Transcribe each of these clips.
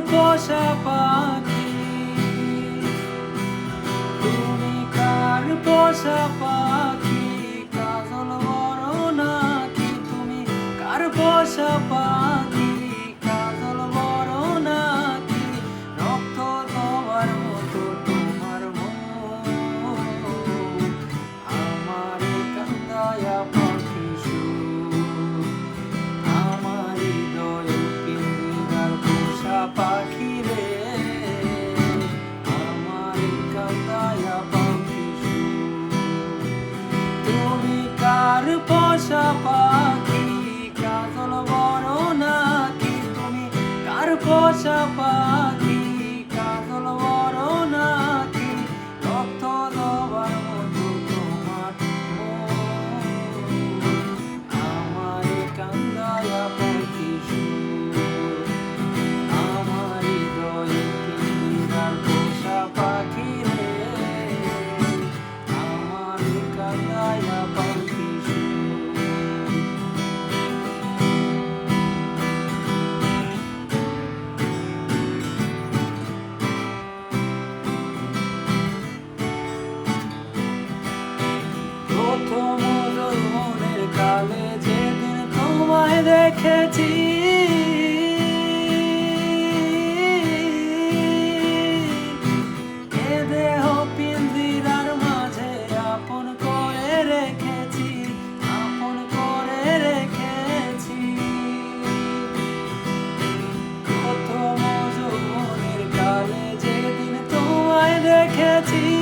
পোষা পাখি তুমি কার পোষা পাখি? কাজল বড় নাকি? তুমি কার পোষা পাখি? পোষা পাখি কাজল বড় নাকি তুমি কার পোষা পাখি? পিঞ্জিরার মাঝে আপন করে রেখেছি আপন করে রেখেছি। যেদিন দেখেছি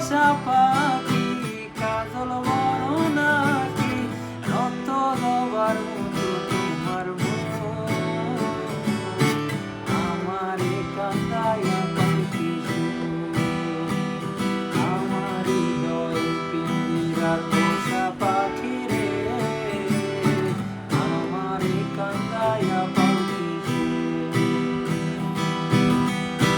পোষা পাখি কাজল বড় নাকি রক্ত দেওয়ার মতো তোমার আমার কান্দায়া আমার হৃদয় পিঞ্জিরার